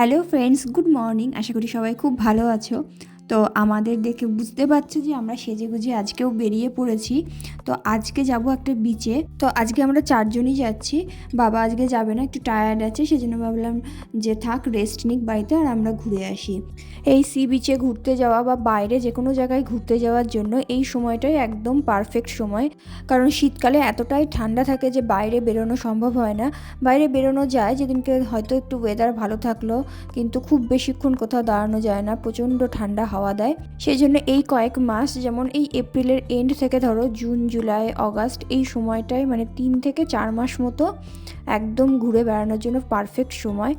Hello friends, good morning. আশা করি সবাই খুব ভালো আছো। তো আমাদের দেখে বুঝতে পারছ যে আমরা সেজে গুজে আজকেও বেরিয়ে পড়েছি। তো আজকে যাব একটা বিচে তো আজকে আমরা চারজনই যাচ্ছি। বাবা আজকে যাবে না, একটু টায়ার্ড আছে, সেজন্য ভাবলাম যে থাক রেস্ট নিক বাড়িতে আর আমরা ঘুরে আসি। এই সি বিচে ঘুরতে যাওয়া বা বাইরে যে কোনো জায়গায় ঘুরতে যাওয়ার জন্য এই সময়টাই একদম পারফেক্ট সময়। কারণ শীতকালে এতটাই ঠান্ডা থাকে যে বাইরে বেরোনো সম্ভব হয় না। বাইরে বেরোনো যায়, যেদিনকে হয়তো একটু ওয়েদার ভালো থাকল, কিন্তু খুব বেশিক্ষণ কোথাও দাঁড়ানো যায় না, প্রচণ্ড ঠান্ডা হাওয়া দেয়। সেই জন্য এই কয়েক মাস, যেমন এই এপ্রিলের এন্ড থেকে ধরো জুন জুলাই, অগাস্ট এই সময়টায় মানে তিন থেকে চার মাস মতো একদম ঘুরে বেড়ানোর জন্য পারফেক্ট সময়।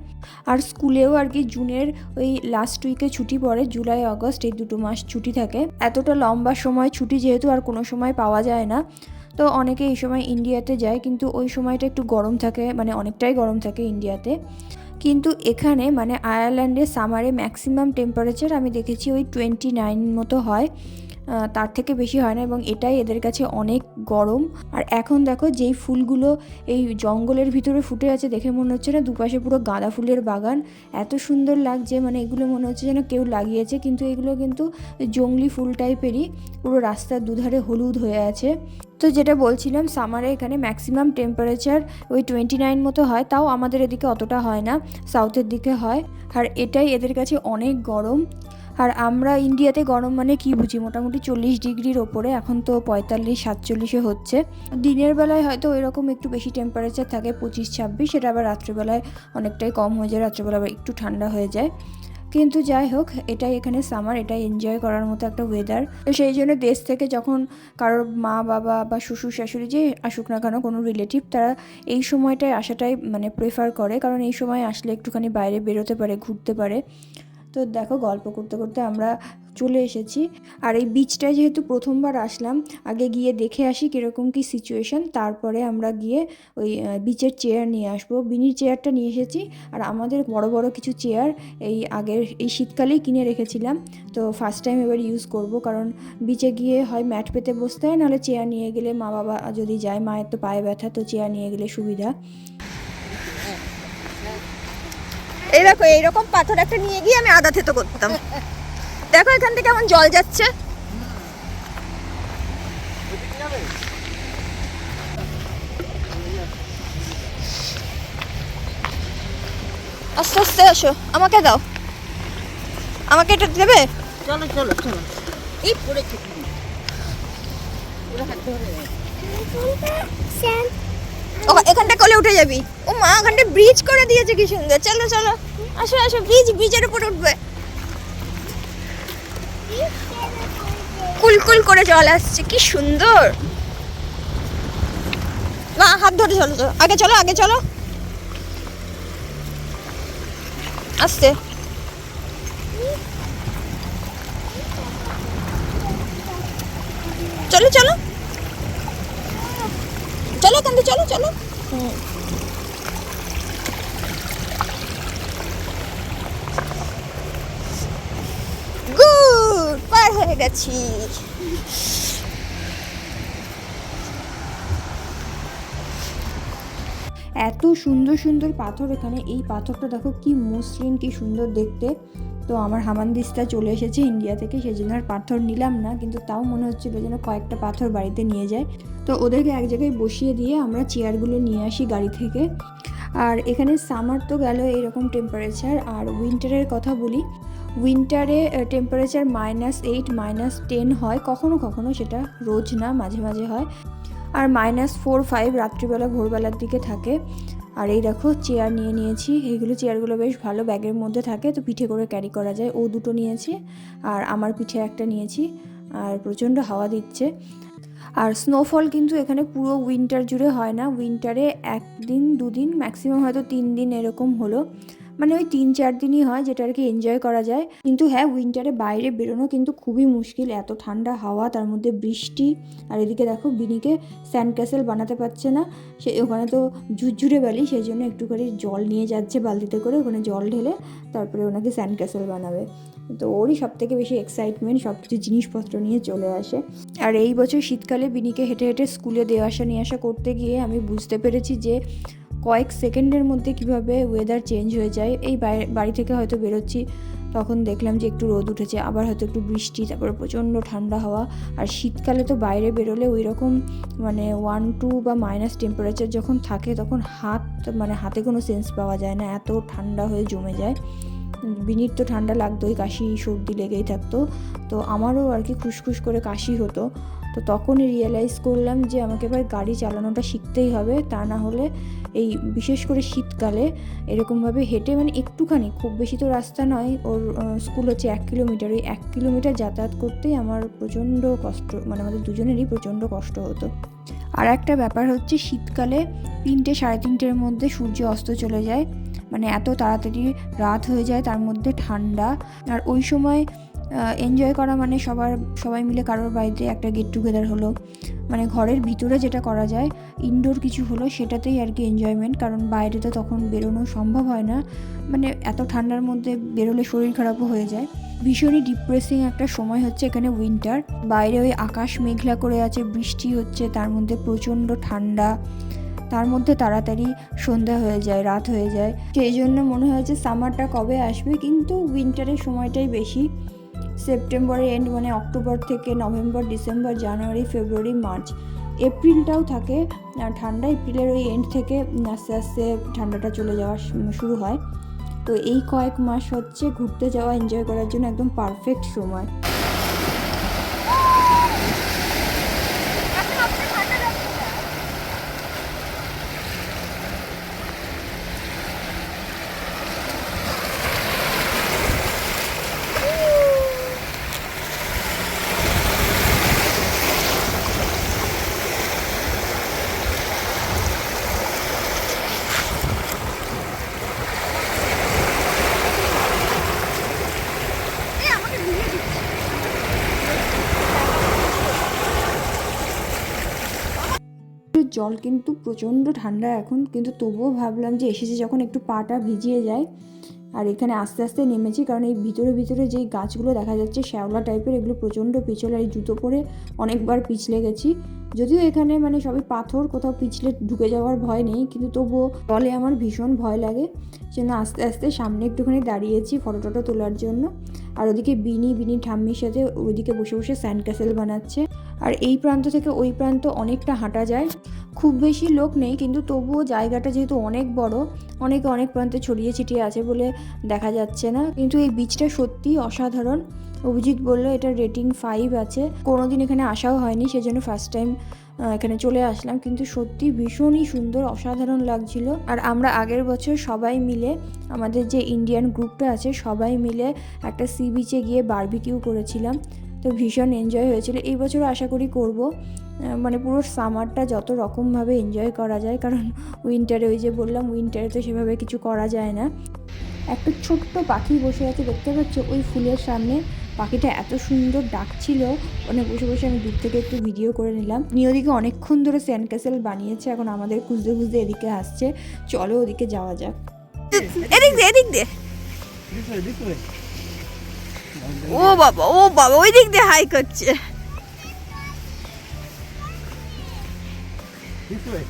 আর স্কুলেও আর কি জুনের ওই লাস্ট উইকে ছুটি পড়ে, জুলাই, অগস্ট এই দুটো মাস ছুটি থাকে। এতটা লম্বা সময় ছুটি যেহেতু আর কোনো সময় পাওয়া যায় না। তো অনেকে এই সময় ইন্ডিয়াতে যায়, কিন্তু ওই সময়টা একটু গরম থাকে মানে অনেকটাই গরম থাকে ইন্ডিয়াতে। কিন্তু এখানে মানে আয়ারল্যান্ডে সামারে ম্যাক্সিমাম টেম্পারেচার আমি দেখেছি ওই টোয়েন্টি নাইন মতো হয়। তার থেকে বেশি হয় না এবং এটাই এদের কাছে অনেক গরম। আর এখন দেখো যেই ফুলগুলো এই জঙ্গলের ভিতরে ফুটে আছে দেখে মনে হচ্ছে না দুপাশে পুরো গাঁদা ফুলের বাগান। এত সুন্দর লাগছে মানে এগুলো মনে হচ্ছে যেন কেউ লাগিয়েছে, কিন্তু এগুলো কিন্তু জংলি ফুল টাইপেরই, পুরো রাস্তার দুধারে হলুদ হয়ে আছে। তো যেটা বলছিলাম সামারে এখানে ম্যাক্সিমাম টেম্পারেচার ওই টোয়েন্টি নাইন মতো হয়, তাও আমাদের এদিকে অতটা হয় না সাউথের দিকে হয়। আর এটাই এদের কাছে অনেক গরম। আর আমরা ইন্ডিয়াতে গরম মানে কি বুঝি? মোটামুটি চল্লিশ ডিগ্রির ওপরে, এখন তো পঁয়তাল্লিশ, সাতচল্লিশে হচ্ছে। দিনের বেলায় হয়তো ওই রকম একটু বেশি টেম্পারেচার থাকে, পঁচিশ, ছাব্বিশ, সেটা আবার রাত্রেবেলায় অনেকটাই কম হয়ে যায়, রাত্রেবেলা আবার একটু ঠান্ডা হয়ে যায়। কিন্তু যাই হোক, এটাই এখানে সামার এটাই এনজয় করার মতো একটা ওয়েদার তো সেই জন্য দেশ থেকে যখন কারোর মা, বাবা বা শ্বশুর, শাশুড়ি যে আসুক না কেন, কোনো রিলেটিভ তারা এই সময়টায় আসাটাই মানে প্রেফার করে। কারণ এই সময় আসলে একটুখানি বাইরে বেরোতে পারে, ঘুরতে পারে। তো দেখো গল্প করতে করতে আমরা চলে এসেছি। আর এই বিচটায় যেহেতু প্রথমবার আসলাম, আগে গিয়ে দেখে আসি কীরকম কী সিচুয়েশান তারপরে আমরা গিয়ে ওই বিচের চেয়ার নিয়ে আসব। বিনির চেয়ারটা নিয়ে এসেছি, আর আমাদের বড় বড় কিছু চেয়ার এই আগের, এই শীতকালেই কিনে রেখেছিলাম। তো ফার্স্ট টাইম এবার ইউজ করব, কারণ বিচে গিয়ে হয় ম্যাট পেতে বসতে হয়, নাহলে চেয়ার নিয়ে গেলে মা বাবা যদি যায়, মায়ের তো পায়ে ব্যথা, তো চেয়ার নিয়ে গেলে সুবিধা। এই দেখো এইরকম পাথর একটা নিয়ে গিয়ে আমি আদা থেতো করতাম। দেখো এখান থেকে কেমন জল যাচ্ছে। আস্তে আস্তে আসো আমাকে দাও। আমাকে এটা দেবে? চলো চলো চলো। এই পড়েছে। এখানটা কোলে উঠে যাবি। ও মা ওখানটা ব্রিজ করে দিয়েছে কি সুন্দর। চলো চলো। আসো আসো ব্রিজ ব্রিজের উপর উঠবে। কুলকুল করে জল আসছে, কি সুন্দর। মা, হাত ধরে, চলো চলো। আগে চলো আগে চলো। আস্তে চলো চলো। চলো কান্দি চলো চলো। গুড, পার হয়ে গেছি। এত সুন্দর সুন্দর পাথর এখানে। এই পাথরটা দেখো কি মসৃণ, কি সুন্দর দেখতে। তো আমার হামানদিস্তা চলে এসেছে ইন্ডিয়া থেকে, সেই জন্য আর পাথর নিলাম না, কিন্তু তাও মনে হচ্ছিল যেন কয়েকটা পাথর বাড়িতে নিয়ে যায়। তো ওদেরকে এক জায়গায় বসিয়ে দিয়ে আমরা চেয়ারগুলো নিয়ে আসি গাড়ি থেকে। আর এখানে সামার তো গেল এইরকম টেম্পারেচার আর উইন্টারের কথা বলি। উইন্টারে temperature minus eight minus ten হয়, কখনো কখনো সেটা রোজ না, মাঝে মাঝে হয়। আর মাইনাস ফোর ফাইভ রাত্রিবেলা, ভোরবেলার দিকে থাকে। আর এই দেখো চেয়ার নিয়ে নিয়েছি। এইগুলো চেয়ারগুলো বেশ ভালো ব্যাগের মধ্যে থাকে, তো পিঠে করে ক্যারি করা যায়। ও দুটো নিয়েছি, আর আমার পিঠে একটা নিয়েছি, আর প্রচণ্ড হাওয়া দিচ্ছে। আর স্নোফল কিন্তু এখানে পুরো উইন্টার জুড়ে হয় না। উইন্টারে একদিন, দুদিন ম্যাক্সিমাম হয়তো তিন দিন এরকম হলো। মানে ওই তিন, চার দিনই হয় যেটা আর কি এনজয় করা যায়। কিন্তু হ্যাঁ উইন্টারে বাইরে বেরোনো কিন্তু খুবই মুশকিল। এত ঠান্ডা হাওয়া, তার মধ্যে বৃষ্টি, আর এদিকে দেখো বিনিকে স্যান্ড ক্যাসেল বানাতে পারছে না। সে ওখানে তো ঝুরঝুরে বালি সেই জন্য একটু করে জল নিয়ে যাচ্ছে বালতিতে করে, ওখানে জল ঢেলে তারপরে ওনাকে স্যান্ড ক্যাসেল বানাবে। তো ওরই সব থেকে বেশি এক্সাইটমেন্ট সব কিছু জিনিসপত্র নিয়ে চলে আসে। আর এই বছর শীতকালে বিনিকে হেঁটে হেঁটে স্কুলে দেওয়া আসা নিয়ে আসা করতে গিয়ে আমি বুঝতে পেরেছি যে কয়েক সেকেন্ডের মধ্যে কীভাবে ওয়েদার চেঞ্জ হয়ে যায়। এই বাড়ি থেকে হয়তো বেরোচ্ছি, তখন দেখলাম যে একটু রোদ উঠেছে, আবার হয়তো একটু বৃষ্টি, তারপরে প্রচণ্ড ঠান্ডা হওয়া। আর শীতকালে তো বাইরে বেরোলে ওই রকম মানে ওয়ান টু বা মাইনাস টেম্পারেচার যখন থাকে, তখন হাত মানে হাতে কোনো সেন্স পাওয়া যায় না, এত ঠান্ডা হয়ে জমে যায়। বিনির তো ঠান্ডা লাগতোই কাশি, সর্দি লেগেই থাকতো। তো আমারও আর কি খুসখুস করে কাশি হতো। তো তখনই রিয়েলাইজ করলাম যে আমাকে এবার গাড়ি চালানোটা শিখতেই হবে, তা না হলে এই বিশেষ করে শীতকালে এরকমভাবে হেঁটে মানে একটুখানি, খুব বেশি তো রাস্তা নয়, ওর স্কুল হচ্ছে এক কিলোমিটার ওই এক কিলোমিটার যাতায়াত করতেই আমার প্রচণ্ড কষ্ট মানে আমাদের দুজনেরই প্রচণ্ড কষ্ট হতো। আর একটা ব্যাপার হচ্ছে শীতকালে তিনটে সাড়ে তিনটের মধ্যে সূর্য অস্ত চলে যায় মানে এত তাড়াতাড়ি রাত হয়ে যায়, তার মধ্যে ঠান্ডা। আর ওই সময় এনজয় করা মানে সবার, সবাই মিলে কারোর বাড়িতে একটা গেট টুগেদার হলো। মানে ঘরের ভিতরে যেটা করা যায় ইনডোর কিছু হলো, সেটাতেই আর কি এনজয়মেন্ট কারণ বাইরে তো তখন বেরোনো সম্ভব হয় না। মানে এত ঠান্ডার মধ্যে বেরোলে শরীর খারাপও হয়ে যায়। ভীষণই ডিপ্রেসিং একটা সময় হচ্ছে এখানে উইন্টার বাইরে ওই আকাশ মেঘলা করে আছে, বৃষ্টি হচ্ছে, তার মধ্যে প্রচণ্ড ঠান্ডা। তার মধ্যে তাড়াতাড়ি সন্ধ্যা হয়ে যায়, রাত হয়ে যায়। সেই জন্য মনে হয়েছে সামারটা কবে আসবে, কিন্তু উইন্টারের সময়টাই বেশি। সেপ্টেম্বরের এন্ড মানে অক্টোবর থেকে November December January February March এপ্রিলটাও থাকে ঠান্ডা। এপ্রিলের ওই এন্ড থেকে আস্তে আস্তে ঠান্ডাটা চলে যাওয়া শুরু হয়। তো এই কয়েক মাস হচ্ছে ঘুরতে যাওয়া এনজয় করার জন্য একদম পারফেক্ট সময়। জল কিন্তু প্রচণ্ড ঠান্ডা এখন, কিন্তু তবুও ভাবলাম যে এসেছে যখন একটু পাটা ভিজিয়ে যায়, আর এখানে আস্তে আস্তে নেমেছি, কারণ এই ভিতরে ভিতরে যেই গাছগুলো দেখা যাচ্ছে শ্যাওলা টাইপের, এগুলো প্রচণ্ড পিছল আর এই জুতো পরে অনেকবার পিছলে গেছি। যদিও এখানে মানে সবই পাথর, কোথাও পিছলে ঢুকে যাওয়ার ভয় নেই, কিন্তু তবুও জলে আমার ভীষণ ভয় লাগে। সেজন্য আস্তে আস্তে সামনে একটুখানি দাঁড়িয়েছি ফটো টটো তোলার জন্য, আর ওদিকে বিনি বিনি ঠাম্মির সাথে ওইদিকে বসে বসে স্যান্ড ক্যাসেল বানাচ্ছে। আর এই প্রান্ত থেকে ওই প্রান্ত অনেকটা হাঁটা যায়। খুব বেশি লোক নেই, কিন্তু তবুও জায়গাটা যেহেতু অনেক বড়, অনেকে অনেক প্রান্তে ছড়িয়ে ছিটিয়ে আছে বলে দেখা যাচ্ছে না। কিন্তু এই বীজটা সত্যিই অসাধারণ। অভিজিৎ বলল, এটা রেটিং ফাইভ আছে। কোনোদিন এখানে আসাও হয়নি, সেজন্য ফার্স্ট টাইম এখানে চলে আসলাম। কিন্তু সত্যি ভীষণই সুন্দর, অসাধারণ লাগছিল। আর আমরা আগের বছর সবাই মিলে, আমাদের যে ইন্ডিয়ান গ্রুপটা আছে, সবাই মিলে একটা সি বিচে গিয়ে বারবিকিউ করেছিলাম। তো ভীষণ এনজয় হয়েছিল। এই বছর আশা করি করব। মানে পুরো সামারটা যত রকমভাবে এনজয় করা যায় কারণ উইন্টারে ওই যে বললাম উইন্টারে তো সেভাবে কিছু করা যায় না। একটা ছোট্ট পাখি বসে আছে দেখতে পাচ্ছ? ওই ফুলের সামনে পাখিটা এত সুন্দর ডাকছিল। মানে বসে বসে আমি দূর থেকে একটু ভিডিও করে নিলাম। নিয়ে ওদিকে অনেকক্ষণ ধরে স্যান্ড ক্যাসেল বানিয়েছে এখন আমাদের খুঁজতে খুঁজতে এদিকে আসছে। চলো ওদিকে যাওয়া যাক। এদিক দে এদিক দে. ও বাবা ও বাবা ওই দিক দিয়ে হাই করছে This way.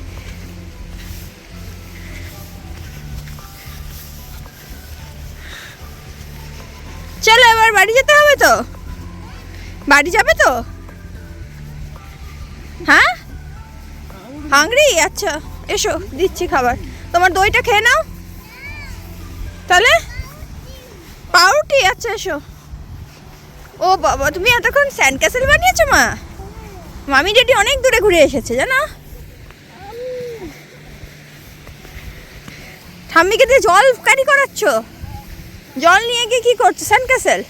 চলো এবার বাড়ি যেতে হবে তো? বাড়ি যাবে তো? হ্যাঁ? হাংরি আচ্ছা এসো, দিচ্ছি খাবার। তোমার দইটা খেয়ে নাও। তাহলে? পাউরুটি আচ্ছা এসো। ও বাবা, তুমি এতক্ষণ স্যান্ড ক্যাসেল বানিয়েছো মা? মামি ডেডি অনেক দূরে ঘুরে এসেছে, জানো? ঠাম্মিকে দিয়ে জল ক্যারি করাচ্ছ? জল নিয়ে গিয়ে কি করছ স্যান্ড ক্যাসেল?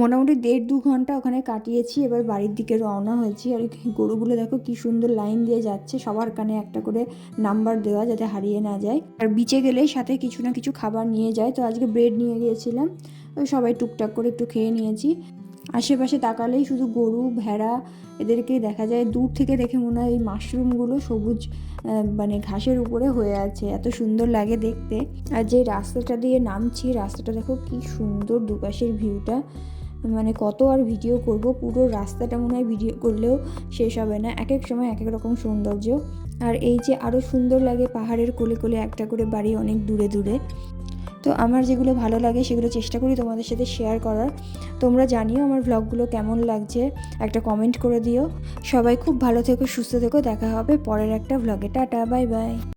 মোটামুটি দেড় দু ঘণ্টা ওখানে কাটিয়েছি, এবার বাড়ির দিকে রওনা হয়েছি। আর গরুগুলো দেখো কি সুন্দর লাইন দিয়ে যাচ্ছে, সবার কানে একটা করে নাম্বার দেওয়া যাতে হারিয়ে না যায়। আর বিচে গেলে সাথে কিছু না কিছু খাবার নিয়ে যায়, তো আজকে ব্রেড নিয়ে গিয়েছিলাম সবাই টুকটাক করে একটু খেয়ে নিয়েছি। আশেপাশে তাকালেই শুধু গরু, ভেড়া এদেরকেই দেখা যায়। দূর থেকে দেখে মনে হয় এই মাশরুমগুলো সবুজ মানে ঘাসের উপরে হয়ে আছে। এত সুন্দর লাগে দেখতে। আর যে রাস্তাটা দিয়ে নামছি, রাস্তাটা দেখো কি সুন্দর দুপাশের ভিউটা। মানে কত আর ভিডিও করব, পুরো রাস্তাটা মনে হয় ভিডিও করলেও শেষ হবে না। এক এক সময় এক এক রকম সৌন্দর্য। আর এই যে আরও সুন্দর লাগে পাহাড়ের কোলে কোলে একটা করে বাড়ি অনেক দূরে দূরে। তো আমার যেগুলো ভালো লাগে সেগুলো চেষ্টা করি তোমাদের সাথে শেয়ার করার। তোমরা জানিও আমার ব্লগগুলো কেমন লাগছে, একটা কমেন্ট করে দিও। সবাই খুব ভালো থেকো, সুস্থ থেকো, দেখা হবে পরের একটা ভ্লগে টাটা বাই বাই